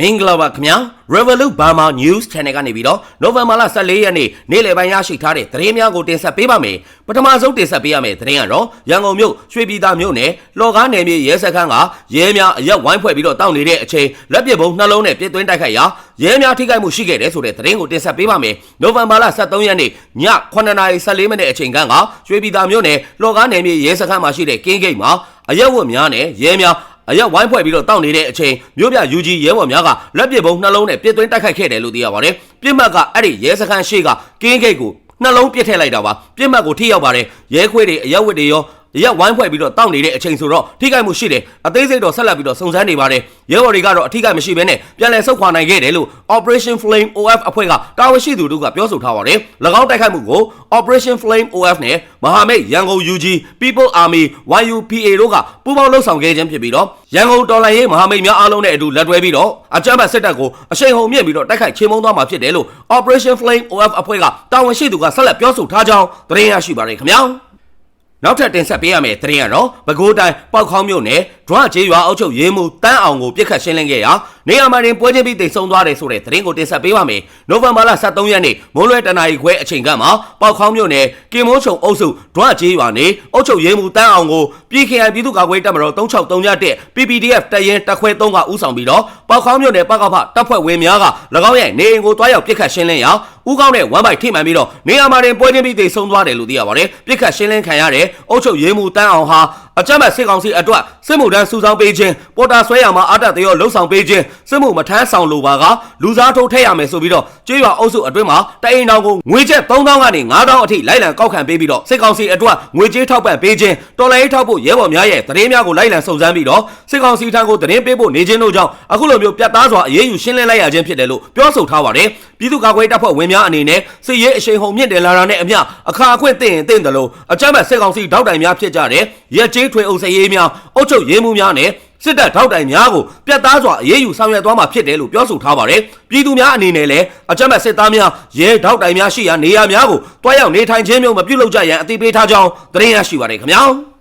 မင်္ဂလာပါခင်ဗျာ Revolut Burma News Channel ကနေပြီးတော့နိုဝင်ဘာလ14ရက်နေ့နေ့လယ်ပိုင်းရရှိထားတဲ့သတင်းများကိုတင်ဆက်ပေးပါမယ်ပထမဆုံးတင်ဆက်ပေးရမယ့်သတင်းကတော့ရန်ကုန်မြို့ရွှေပြည်သာမြို့နယ်လော်ကားနယ်မြေရဲစခန်းကရဲများအရက်ဝိုင်းဖွဲ့ပြီးတော့တောင်းနေတဲ့အချိန်လက်ပစ်ပုံနှလုံးနဲ့ပြစ်သွင်းတိုက်ခိုက်ရာရဲများထိခိုက်မှုရှိခဲ့တယ်ဆိုတဲ့သတင်းကိုတင်ဆက်ပေးပါမယ်နိုဝင်ဘာလ13ရက်နေ့ည9:14မိနစ်အချိန်ခန့်ကရွှေပြည်သာမြို့နယ်လော်ကားနယ်မြေရဲစခန်းမှာရှိတဲ့ကင်းဂိတ်မှာအရက်ဝတ်များနဲ့ရဲများ အရက်ဝိုင်းဖွဲ့ပြီးတော့တောက်နေတဲ့အချိန်မြို့ပြယူကြီးရဲဘော်များကလက်ပစ်ပုံနှလုံးနဲ့ပြစ်သွင်းတိုက်ခိုက်ခဲ့တယ်လို့သိရပါတယ်။ပြစ်မှတ်ကအဲ့ဒီရဲစခန်းရှိကကင်းဂိတ်ကိုနှလုံးပစ်ထည့်လိုက်တာပါ။ပြစ်မှတ်ကိုထိရောက်ပါတယ်။ရဲခွေးတွေအရက်ဝတ်တွေရော ရက်ဝိုင်းဖွဲ့ပြီးတော့တောက်နေတဲ့အချိန်ဆိုတော့ထိခိုက်မှုရှိတယ်အသေးစိတ်တော့ဆက်လက်ပြီးတော့စုံစမ်းနေပါတယ်ရဲဘော်တွေကတော့အထိခိုက်မရှိဘဲနဲ့ပြန်လည်ဆုတ်ခွာနိုင်ခဲ့တယ်လို့ Operation Flame OF အဖွဲ့ကတာဝန်ရှိသူတို့ကပြောဆိုထားပါတယ်၎င်းတိုက်ခိုက်မှုကို Operation Flame OF နဲ့မဟာမိတ်ရန်ကုန် UG People Army YUPA တို့ကပူးပေါင်းလှုပ်ဆောင်ခဲ့ခြင်းဖြစ်ပြီးတော့ရန်ကုန်တော်လှန်ရေးမဟာမိတ်များအားလုံးနဲ့အတူလက်တွဲပြီးတော့အကြမ်းဖက်စစ်တပ်ကိုအရှိန်ဟုန်မြင့်ပြီးတော့တိုက်ခိုက်ချေမှုန်းသွားမှာဖြစ်တယ်လို့ Operation Flame OF အဖွဲ့ကတာဝန်ရှိသူကဆက်လက်ပြောဆိုထားကြောင်းသတင်းရရှိပါတယ်ခင်ဗျာ နောက်ထပ်တင်ဆက်ပေးရမယ့်သတင်းကတော့ပဲခူးတိုင်းပေါက်ခေါင်းမြို့နယ်ဒွါကျေးရွာအုပ်ချုပ်ရေးမှူးတန်းအောင်ကိုပြစ်ခတ်ရှင်းလင်းခဲ့ရာနေရာမှာတင်ပွဲချင်းပြီးတိတ်ဆုံးသွားတယ်ဆိုတဲ့သတင်းကိုတင်ဆက်ပေးပါမယ်။နိုဝင်ဘာလ23ရက်နေ့မိုးလွဲတနာရီခွဲအချိန်ကမှပေါက်ခေါင်းမြို့နယ်ကင်မိုးချုံအုပ်စုဒွါကျေးရွာနေအုပ်ချုပ်ရေးမှူးတန်းအောင်ကိုပြည်ခိုင်ပြည်သူ့ကာကွယ်တပ်မတော်3631တက် PPDF တရင်တက်ခွဲ3ကဦးဆောင်ပြီးတော့ပေါက်ခေါင်းမြို့နယ်ပကဖတပ်ဖွဲ့ဝင်များက၎င်းရဲ့နေအိမ်ကိုတွားရောက်ပြစ်ခတ်ရှင်းလင်းရာဦးကောင်းနဲ့ဝမ်ဘိုက်ထိမှန်ပြီးတော့နေရာမှာတင်ပွဲချင်းပြီးတိတ်ဆုံးသွားတယ်လို့သိရပါတယ်။ပြစ်ခတ်ရှင်းလင်းခံရတဲ့အုပ်ချုပ်ရေးမှူးတန်းအောင်ဟာ အကြမ်းဖက်စစ်ကောင်စီအတွက်စစ်မှုထမ်းစုဆောင်းပေးခြင်းပေါ်တာဆွဲရမှာအာတတရောလှုပ်ဆောင်ပေးခြင်းစစ်မှုမထမ်းဆောင်လိုပါကလူစားထုတ်ထည့်ရမယ်ဆိုပြီးတော့ကျေးရွာအုပ်စုအတွင်းမှာတအိမ်တော်ကိုငွေကျပ်3000ကနေ9000အထိလိုက်လံကောက်ခံပေးပြီးတော့စစ်ကောင်စီအတွက်ငွေကြေးထောက်ပံ့ပေးခြင်းတော်လိုင်းထောက်ဖို့ရဲဘော်များရဲ့သတင်းများကိုလိုက်လံစုံစမ်းပြီးတော့စစ်ကောင်စီထံကိုသတင်းပေးဖို့နေခြင်းတို့ကြောင့်အခုလိုမျိုးပြတ်သားစွာအရေးယူရှင်းလင်းလိုက်ရခြင်းဖြစ်တယ်လို့ပြောဆိုထားပါတယ်ပြည်သူ့ကာကွယ်တပ်ဖွဲ့ဝင်များအနေနဲ့စစ်ရေးအရှိန်ဟုန်မြင့်တယ်လာတာနဲ့အမျှအခါအခွင့်သိရင်သိတယ်လို့အကြမ်းဖက်စစ်ကောင်စီတောက်တိုင်များဖြစ်ကြတယ်ရက်ကျေးထွေအုပ်စရေးများအုပ်ချုပ်ရေးမှုများနဲ့စစ်တပ်ထောက်တိုင်များကိုပြတ်သားစွာအရေးယူဆောင်ရွက်သွားမှာဖြစ်တယ်လို့ပြောဆိုထားပါတယ်ပြည်သူများအနေနဲ့လည်းအကြမ်းဖက်စစ်သားများရဲထောက်တိုင်များရှိရာနေရာများကိုတွားရောက်နေထိုင်ခြင်းမျိုးမပြုလုပ်ကြရန်အသိပေးထားကြောင်းသတင်းရရှိပါတယ်ခင်ဗျာ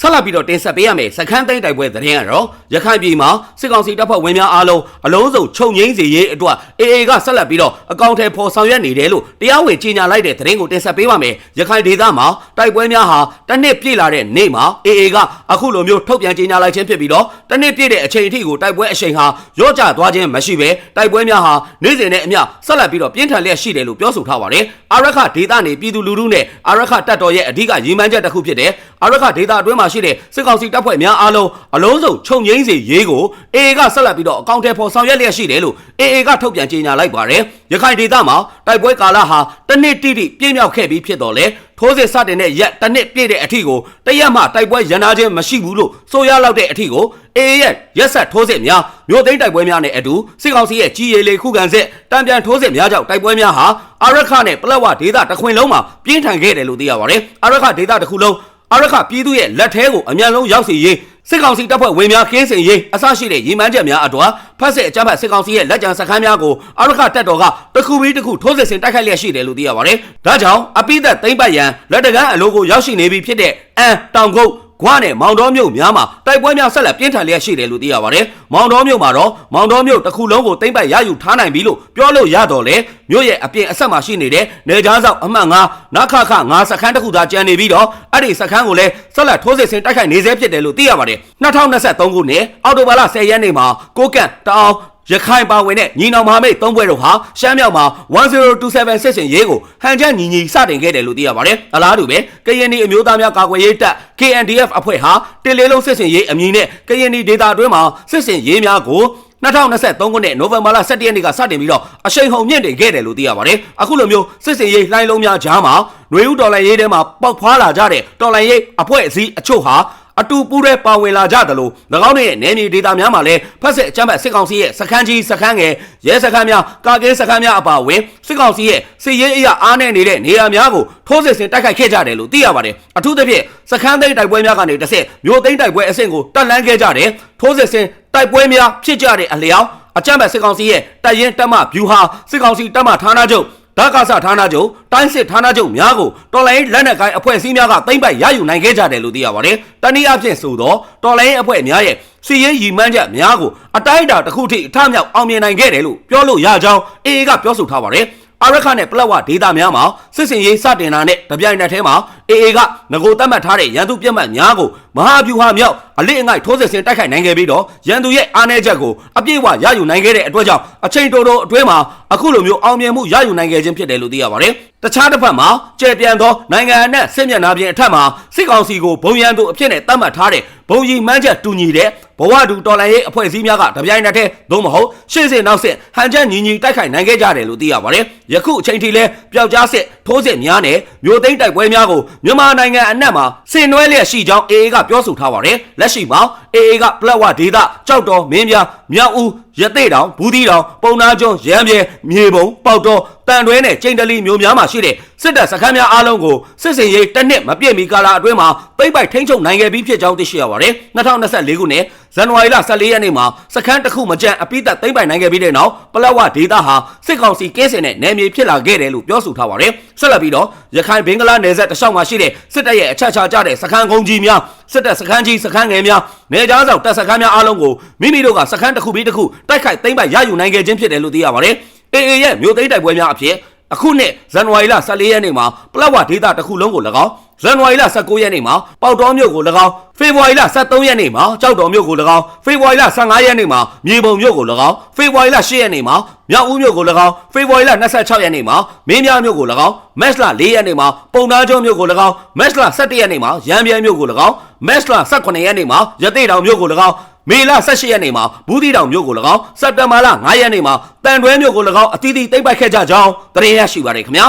ဆက်လက်ပြီးတော့တင်ဆက်ပေးရမယ်စခန်းသိမ်းတိုက်ပွဲသတင်းကတော့ရခိုင်ပြည်မှာစစ်ကောင်စီတပ်ဖွဲ့ဝင်များအားလုံးအလုံးစုံချုပ်ငိမ့်စေရေးအတွက် AA ကဆက်လက်ပြီးတော့အကောင့်ထဲပေါ်ဆောင်ရွက်နေတယ်လို့တရားဝင်ကြေညာလိုက်တဲ့သတင်းကိုတင်ဆက်ပေးပါမယ်ရခိုင်ဒေသမှာတိုက်ပွဲများဟာတစ်နှစ်ပြည့်လာတဲ့နေ့မှာ AA ကအခုလိုမျိုးထုတ်ပြန်ကြေညာလိုက်ခြင်းဖြစ်ပြီးတော့တစ်နှစ်ပြည့်တဲ့အချိန်အထိကိုတိုက်ပွဲအချိန်ဟာရော့ကျသွားခြင်းမရှိဘဲတိုက်ပွဲများဟာနေ့စဉ်နဲ့အမျှဆက်လက်ပြီးတော့ပြင်းထန်လျက်ရှိတယ်လို့ပြောဆိုထားပါတယ်အာရခဒေသနေပြည်သူလူထုနဲ့အာရခတပ်တော်ရဲ့အဓိကရည်မှန်းချက်တစ်ခုဖြစ်တဲ့အာရခဒေသအတွင်းမှာရှိတဲ့စစ်ကောင်စီတပ်ဖွဲ့များအားလုံးအလုံးစုံခြုံငိမ့်စေရေးကို AA ကဆက်လက်ပြီးတော့အကောင့်ထဲပေါ်ဆောင်ရွက်လျက်ရှိတယ်လို့ AA ကထုတ်ပြန်ကြေညာလိုက်ပါတယ်ရခိုင်ဒေသမှာတိုက်ပွဲကာလဟာတစ်နှစ်တိတိပြည့်မြောက်ခဲ့ပြီးဖြစ်တော်လဲထိုးစစ်စတင်တဲ့ရက်တစ်နှစ်ပြည့်တဲ့အထိကိုတရက်မှတိုက်ပွဲရန်နာခြင်းမရှိဘူးလို့ဆိုရလောက်တဲ့အထိကို AA ရဲ့ရက်ဆက်ထိုးစစ်များမြို့သိမ်းတိုက်ပွဲများနဲ့အတူစစ်ကောင်စီရဲ့ကြီးရည်လေခုခံစစ်တံပြန်ထိုးစစ်များကြောင့်တိုက်ပွဲများဟာအာရခနဲ့ပလက်ဝဒေသတခွင်လုံးမှာပြင်းထန်ခဲ့တယ်လို့သိရပါတယ်အာရခဒေသတစ်ခုလုံး အာရခပြည်သူရဲ့လက်ထဲကိုအမြန်ဆုံးရောက်စေရေးစစ်ကောင်စီတပ်ဖွဲ့ဝင်များခင်းစင်ရေးအစရှိတဲ့ရည်မှန်းချက်များအတော်ဖက်စစ်အကြမ်းဖက်စစ်ကောင်စီရဲ့လက်ကျန်စခန်းများကိုအာရခတပ်တော်ကတစ်ခုပြီးတစ်ခုထိုးစစ်ဆင်တိုက်ခိုက်လျက်ရှိတယ်လို့သိရပါတယ်။ဒါကြောင့်အပိသက်သိမ့်ပတ်ရန်လက်တကန်းအလိုကိုရောက်ရှိနေပြီဖြစ်တဲ့အန်တောင်ကုတ် ဂွနဲ့မောင်တော်မြို့များမှာတိုက်ပွဲများဆက်လက်ပြင်းထန်လျက်ရှိတယ်လို့သိရပါတယ်။မောင်တော်မြို့မှာတော့မောင်တော်မြို့တစ်ခုလုံးကိုသိမ့်ပတ်ရယူထားနိုင်ပြီလို့ပြောလို့ရတော့လေမြို့ရဲ့အပြင်အဆက်မှာရှိနေတဲ့နေကြားဆောင်အမှတ်9နခခ9စခန်းတစ်ခုသာကျန်နေပြီးတော့အဲ့ဒီစခန်းကိုလည်းဆက်လက်ထိုးစစ်ဆင်တိုက်ခိုက်နေဆဲဖြစ်တယ်လို့သိရပါတယ်။2023ခုနှစ်အောက်တိုဘာလ10ရက်နေ့မှာကိုကန့်တအောင် ရခိုင်ပါဝင်တဲ့ညီနောင်မဟာမိတ်သုံးဘွဲတို့ဟာရှမ်းမြောက်မှာ1027စစ်စင်ရေးကိုဟန်ချက်ညီညီစတင်ခဲ့တယ်လို့သိရပါတယ်။အလားတူပဲကရင်နီအမျိုးသားများကာကွယ်ရေးတပ် KNDF အဖွဲ့ဟာတင်လေးလုံးစစ်စင်ရေးအမည်နဲ့ကရင်နီဒေသအတွင်းမှာစစ်စင်ရေးများကို2023ခုနှစ်နိုဝင်ဘာလ17ရက်နေ့ကစတင်ပြီးတော့အရှိန်ဟုန်မြင့်တင်ခဲ့တယ်လို့သိရပါတယ်။အခုလိုမျိုးစစ်စင်ရေးလှိုင်းလုံးများကြားမှာຫນွေဦးဒေါ်လာရေးထဲမှာပေါက်ဖွာလာကြတဲ့ဒေါ်လာရေးအဖွဲ့အစည်းအချို့ဟာ အတူပူးတဲ့ပါဝင်လာကြသလို၎င်းတို့ရဲ့နယ်မြေဒေသများမှာလည်းဖက်စစ်အကြမ်းဖက်စစ်ကောင်စီရဲ့စခန်းကြီးစခန်းငယ်ရဲစခန်းများကာကင်းစခန်းများအပါအဝင်စစ်ကောင်စီရဲ့စစ်ရေးအရာအားနည်းနေတဲ့နေရာများကိုထိုးစစ်ဆင်တိုက်ခိုက်ခဲ့ကြတယ်လို့သိရပါတယ်အထူးသဖြင့်စခန်းသိမ်းတိုက်ပွဲများကနေတစ်ဆက်မြို့သိမ်းတိုက်ပွဲအဆင့်ကိုတက်လှမ်းခဲ့ကြတယ်ထိုးစစ်ဆင်တိုက်ပွဲများဖြစ်ကြတဲ့အလျောက်အကြမ်းဖက်စစ်ကောင်စီရဲ့တပ်ရင်းတပ်မဗျူဟာစစ်ကောင်စီတပ်မဌာနချုပ် ဓာတ်ကဆဌာနချုပ်တိုင်းစစ်ဌာနချုပ်များကိုတော်လိုင်းလက်နက်ကိုင်းအဖွဲ့အစည်းများကသိမ့်ပိုက်ရယူနိုင်ခဲ့ကြတယ်လို့သိရပါတယ်တနည်းအားဖြင့်ဆိုတော့တော်လိုင်းအဖွဲ့များရဲ့စီရေးရီမန်းချက်များကိုအတိုင်းအတာတစ်ခုထိအထမြောက်အောင်မြင်နိုင်ခဲ့တယ်လို့ပြောလို့ရကြောင်းအေအေကပြောဆိုထားပါတယ် အာရခနဲ့ပလက်ဝဒေတာများမှာစစ်စင်ရေးစတင်တာနဲ့တပြိုင်နက်တည်းမှာအေအေကငကိုတတ်မှတ်ထားတဲ့ရန်သူပြတ်မှတ်များကိုမဟာဗျူဟာမြောက်အလစ်အငိုက်ထိုးစစ်ဆင်တိုက်ခိုက်နိုင်ခဲ့ပြီးတော့ရန်သူရဲ့အားနည်းချက်ကိုအပြည့်အဝရယူနိုင်ခဲ့တဲ့အတွက်ကြောင့်အချိန်တိုတိုအတွင်းမှာအခုလိုမျိုးအောင်မြင်မှုရယူနိုင်ခဲ့ခြင်းဖြစ်တယ်လို့သိရပါတယ်။တခြားတစ်ဖက်မှာကျေပြန့်သောနိုင်ငံအနှံ့စစ်မျက်နှာပြင်အထက်မှာစစ်ကောင်စီကိုဘုံရန်သူအဖြစ်နဲ့သတ်မှတ်ထားတဲ့ဘုံကြီးမှန်းချက်တူညီတဲ့ ဘဝတူတော်လှန်ရေးအဖွဲ့အစည်းများကတပြိုင်နက်တည်းသို့မဟုတ်ရှေ့စစ်နောက်စစ်ဟန်ချက်ညီညီတိုက်ခိုက်နိုင်ခဲ့ကြတယ်လို့သိရပါတယ်။ယခုအချိန်ထိလဲပျောက်ကြားစစ်ထိုးစစ်များနဲ့မျိုးသိမ်းတိုက်ပွဲများကိုမြန်မာနိုင်ငံအနှံ့မှာဆင်နွှဲလျက်ရှိကြောင်း AA ကပြောဆိုထားပါတယ်။လက်ရှိမှာ AA ကပလက်ဝဒေသကြောက်တော်မင်းပြမြောက်ဦးရသေးတောင်ဘူးသီးတောင်ပုံနာကျွန်းရမ်းပြဲမြေပုံပေါက်တော် တန်တွဲနဲ့ကျိန်တလီမျိုးများမှာရှိတဲ့စစ်တပ်စခန်းများအားလုံးကိုစစ်စင်ရေးတစ်နှစ်မပြည့်မီကာလအတွင်းမှာပိတ်ပိုက်ထိန်းချုပ်နိုင်ခဲ့ပြီးဖြစ်ကြောင်းသိရှိရပါတယ်2024ခုနှစ်ဇန်နဝါရီလ14ရက်နေ့မှာစခန်းတစ်ခုမကြမ်းအပိသက်သိမ်းပိုက်နိုင်ခဲ့ပြီးတဲ့နောက်ပလက်ဝဒေသဟာစစ်ကောင်စီကင်းစင်တဲ့နယ်မြေဖြစ်လာခဲ့တယ်လို့ပြောဆိုထားပါတယ်ဆက်လက်ပြီးတော့ရခိုင်ဘင်္ဂလားနယ်စပ်တလျှောက်မှာရှိတဲ့စစ်တပ်ရဲ့အချက်ချာကြတဲ့စခန်းကုန်းကြီးများစစ်တပ်စခန်းကြီးစခန်းငယ်များနေကြားဆောင်တပ်စခန်းများအားလုံးကိုမိမိတို့ကစခန်းတစ်ခုပြီးတစ်ခုတိုက်ခိုက်သိမ်းပိုက်ရယူနိုင်ခဲ့ခြင်းဖြစ်တယ်လို့သိရပါတယ်။ AA ရဲ့မြို့သိမ်းတိုက်ပွဲများအဖြစ်အခုနှစ်ဇန်နဝါရီလ14ရက်နေ့မှာပလက်ဝဒေသတစ်ခုလုံးကို၎င်းဇန်နဝါရီလ19ရက်နေ့မှာပေါက်တော်မြို့ကို၎င်းဖေဖော်ဝါရီလ23ရက်နေ့မှာကြောက်တော်မြို့ကို၎င်းဖေဖော်ဝါရီလ15ရက်နေ့မှာမြေပုံမြို့ကို၎င်းဖေဖော်ဝါရီလ10ရက်နေ့မှာမြောက်ဦးမြို့ကို၎င်းဖေဖော်ဝါရီလ26ရက်နေ့မှာမင်းပြားမြို့ကို၎င်းမက်စလာ4ရက်နေ့မှာပုံသားကျွန်းမြို့ကို၎င်းမက်စလာ17ရက်နေ့မှာရန်ပြဲမြို့ကို၎င်းမက်စလာ18ရက်နေ့မှာရသေးတောင်မြို့ကို၎င်း မေလ18ရက်နေ့မှာဘူးတီတောင်မြို့ကို၎င်းစက်တဘာလ9ရက်နေ့မှာတန်တွဲမြို့ကို၎င်းအသီးသီးတိမ့်ပိုက်ခဲ့ကြကြောင်းသတင်းရရှိပါရခင်ဗျာ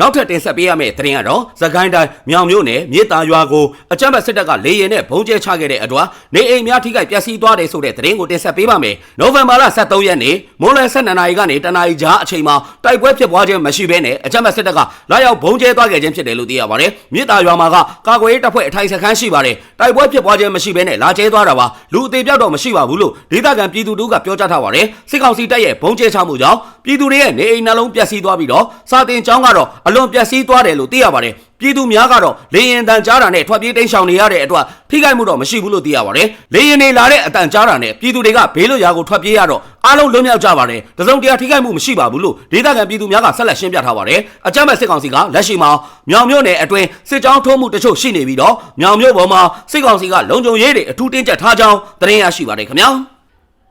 နောက်ထပ်တင်ဆက်ပေးရမယ့်သတင်းကတော့သခိုင်းတိုင်းမြောင်မြို့နယ်မြေတာရွာကိုအကြမ်းဖက်စစ်တပ်ကလေရင်နဲ့ဘုံကျဲချခဲ့တဲ့အတွက်နေအိမ်များထိခိုက်ပျက်စီးသွားတယ်ဆိုတဲ့သတင်းကိုတင်ဆက်ပေးပါမယ်။နိုဝင်ဘာလ23ရက်နေ့မွန်းလွယ်12နာရီကနေတနာရီကြားအချိန်မှာတိုက်ပွဲဖြစ်ပွားခြင်းမရှိဘဲနဲ့အကြမ်းဖက်စစ်တပ်ကလာရောက်ဘုံကျဲသွားခဲ့ခြင်းဖြစ်တယ်လို့သိရပါတယ်။မြေတာရွာမှာကကာကွယ်ရေးတပ်ဖွဲ့အထိုင်စခန်းရှိပါတယ်။တိုက်ပွဲဖြစ်ပွားခြင်းမရှိဘဲနဲ့လာကျဲသွားတာပါ။လူအသေးပြောက်တော့မရှိပါဘူးလို့ဒေသခံပြည်သူတို့ကပြောကြားထားပါတယ်။စစ်ကောင်စီတပ်ရဲ့ဘုံကျဲချမှုကြောင့်ပြည်သူတွေရဲ့နေအိမ်နှလုံးပျက်စီးသွားပြီးတော့စာတင်ကျောင်းကတော့အလွန်ပျက်စီးသွားတယ်လို့သိရပါတယ်ပြည်သူများကတော့လေရင်တန်ကြားတာနဲ့ထွက်ပြေးတိမ်းရှောင်နေရတဲ့အတွက်ထိခိုက်မှုတော့မရှိဘူးလို့သိရပါတယ်လေရင်နေလာတဲ့အတန်ကြားတာနဲ့ပြည်သူတွေကဘေးလွတ်ရာကိုထွက်ပြေးရတော့အားလုံးလွတ်မြောက်ကြပါတယ်တစုံတရာထိခိုက်မှုမရှိပါဘူးလို့ဒေသခံပြည်သူများကဆက်လက်ရှင်းပြထားပါတယ်အကြမ်းဖက်စစ်ကောင်စီကလက်ရှိမှာမြောင်မြို့နယ်အတွင်းစစ်ကြောင်းထိုးမှုတချို့ရှိနေပြီးတော့မြောင်မြို့ပေါ်မှာစစ်ကောင်စီကလုံခြုံရေးတွေအထူးတင်းကျပ်ထားကြောင်းသတင်းရရှိပါတယ်ခင်ဗျာ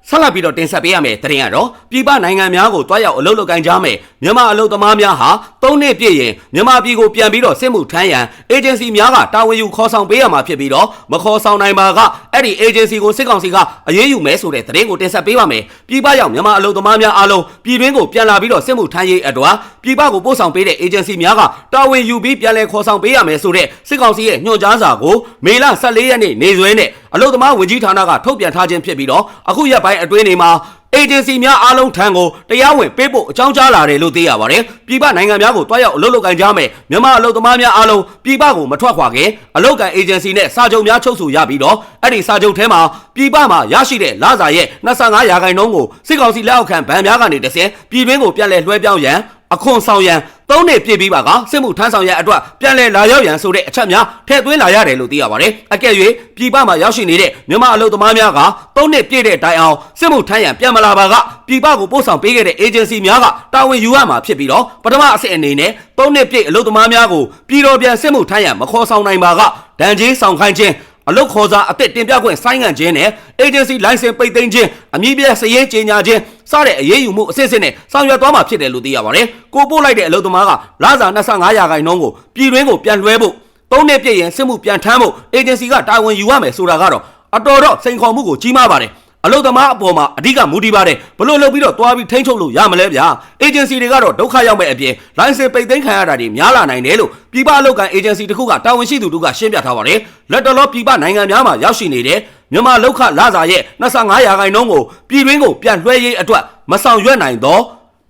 ဆက်လက်ပြီးတော့တင်ဆက်ပေးရမယ့်သတင်းကတော့ပြည်ပနိုင်ငံများကိုတွားရောက်အလုပ်လုပ်ကိုင်ကြမယ်မြန်မာအလုပ်သမားများဟာ၃နှစ်ပြည့်ရင်မြန်မာပြည်ကိုပြန်ပြီးတော့စစ်မှုထမ်းရန်အေဂျင်စီများကတာဝန်ယူခေါ်ဆောင်ပေးရမှာဖြစ်ပြီးတော့မခေါ်ဆောင်နိုင်ပါကအဲ့ဒီအေဂျင်စီကိုစစ်ကောင်စီကအရေးယူမယ်ဆိုတဲ့သတင်းကိုတင်ဆက်ပေးပါမယ်ပြည်ပရောက်မြန်မာအလုပ်သမားများအားလုံးပြည်တွင်းကိုပြန်လာပြီးတော့စစ်မှုထမ်းရေးအတွက်ပြည်ပကိုပို့ဆောင်ပေးတဲ့အေဂျင်စီများကတာဝန်ယူပြီးပြန်လည်ခေါ်ဆောင်ပေးရမယ်ဆိုတဲ့စစ်ကောင်စီရဲ့ညွှန်ကြားစာကိုမေလ14ရက်နေ့နေစွဲနဲ့အလုပ်သမားဝန်ကြီးဌာနကထုတ်ပြန်ထားခြင်းဖြစ်ပြီးတော့အခုရက်ပိုင်းအတွင်းနေမှာအေဂျင်စီများအားလုံးထံကိုတရားဝင်ပေးဖို့အကြောင်းကြားလာတယ်လို့သိရပါတယ်။ပြည်ပနိုင်ငံများကိုတွားရောက်အလုပ်လုပ်ကိုင်ကြမယ်။မြန်မာအလုပ်သမားများအားလုံးပြည်ပကိုမထွက်ခွာခင်အလုပ်ကိုင်အေဂျင်စီနဲ့စာချုပ်များချုပ်ဆိုရပြီးတော့အဲ့ဒီစာချုပ်ထဲမှာပြည်ပမှာရရှိတဲ့လစာရဲ့25ရာခိုင်နှုန်းကိုစစ်ကောင်စီလက်အောက်ခံဗန်များကနေတဆင့်ပြည်တွင်းကိုပြန်လည်လွှဲပြောင်းရန်အခွန်ဆောင်ရန် သုံးနှစ်ပြည့်ပြီးပါကစစ်မှုထမ်းဆောင်ရန်အတွက်ပြန်လည်လာရောက်ရန်ဆိုတဲ့အချက်များထည့်သွင်းလာရတယ်လို့သိရပါတယ်။အကယ်၍ပြည်ပမှာရောက်ရှိနေတဲ့မြန်မာအလုပ်သမားများကသုံးနှစ်ပြည့်တဲ့တိုင်အောင်စစ်မှုထမ်းရန်ပြန်မလာပါကပြည်ပကိုပို့ဆောင်ပေးခဲ့တဲ့ agency များကတာဝန်ယူရမှာဖြစ်ပြီးတော့ပထမအဆင့်အနေနဲ့သုံးနှစ်ပြည့်အလုပ်သမားများကိုပြည်တော်ပြန်စစ်မှုထမ်းရန်မခေါ်ဆောင်နိုင်ပါကဒဏ်ကြီးဆောင်ခိုင်းခြင်း အလုတ်ခေါ်စာအသစ်တင်ပြခွင့်ဆိုင်းငံ့ခြင်းနဲ့ agency license ပိတ်သိမ်းခြင်းအမည်ပြစရေးကြေညာခြင်းစတဲ့အရေးယူမှုအစစ်အစစ်နဲ့ဆောင်ရွက်သွားမှာဖြစ်တယ်လို့သိရပါတယ်။ကိုပို့လိုက်တဲ့အလုတ်သမားကလစာ25ရာခိုင်နှုန်းကိုပြည်တွင်းကိုပြန်လွှဲဖို့သုံးနှစ်ပြည့်ရင်စစ်မှုပြန်ထမ်းဖို့ agency ကတာဝန်ယူရမယ်ဆိုတာကတော့အတော်တော့စိန်ခေါ်မှုကိုကြီးမားပါတယ်။ အလုတ်သမားအပေါ်မှာအဓိကမူတည်ပါတယ်ဘလို့လုပ်ပြီးတော့တွားပြီးထိန်းချုပ်လို့ရမလဲဗျာအေဂျင်စီတွေကတော့ဒုက္ခရောက်မဲ့အပြင်လိုင်စင်ပိတ်သိမ်းခံရတာတွေများလာနိုင်တယ်လို့ပြည်ပအလုပ်ကန်အေဂျင်စီတခုကတာဝန်ရှိသူတို့ကရှင်းပြထားပါတယ်လက်တော်လောပြည်ပနိုင်ငံများမှာရောက်ရှိနေတဲ့မြန်မာလောက်ခလာစာရဲ့25ရာခိုင်နှုန်းကိုပြည်တွင်းကိုပြန်လွှဲရေးအတွက်မဆောင်ရွက်နိုင်တော့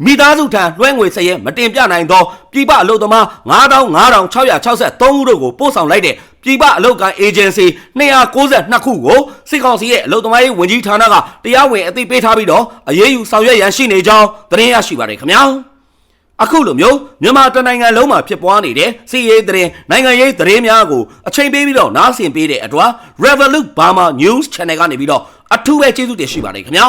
မိသားစုထံလွှဲငွေစရဲမတင်ပြနိုင်သောပြည်ပအလုပ်သမား95,663ဦးတို့ကိုပို့ဆောင်လိုက်တဲ့ ပြည်ပအလုပ်ကိုင်အေဂျင်စီ292ခုကိုစစ်ကောင်စီရဲ့အလုပ်သမားရေးဝန်ကြီးဌာနကတရားဝင်အသိပေးထားပြီးတော့အရေးယူဆောင်ရွက်ရန်ရှိနေကြောင်းသတင်းရရှိပါတယ်ခင်ဗျာအခုလိုမျိုးမြန်မာတနိုင်ငံလုံးမှာဖြစ်ပွားနေတဲ့စီးရေးသတင်းနိုင်ငံရေးသတင်းများကိုအချိန်ပေးပြီးတော့နားဆင်ပေးတဲ့အတွက် Revolut Burma News Channel ကနေပြီးတော့အထူးပဲကျေးဇူးတင်ရှိပါတယ်ခင်ဗျာ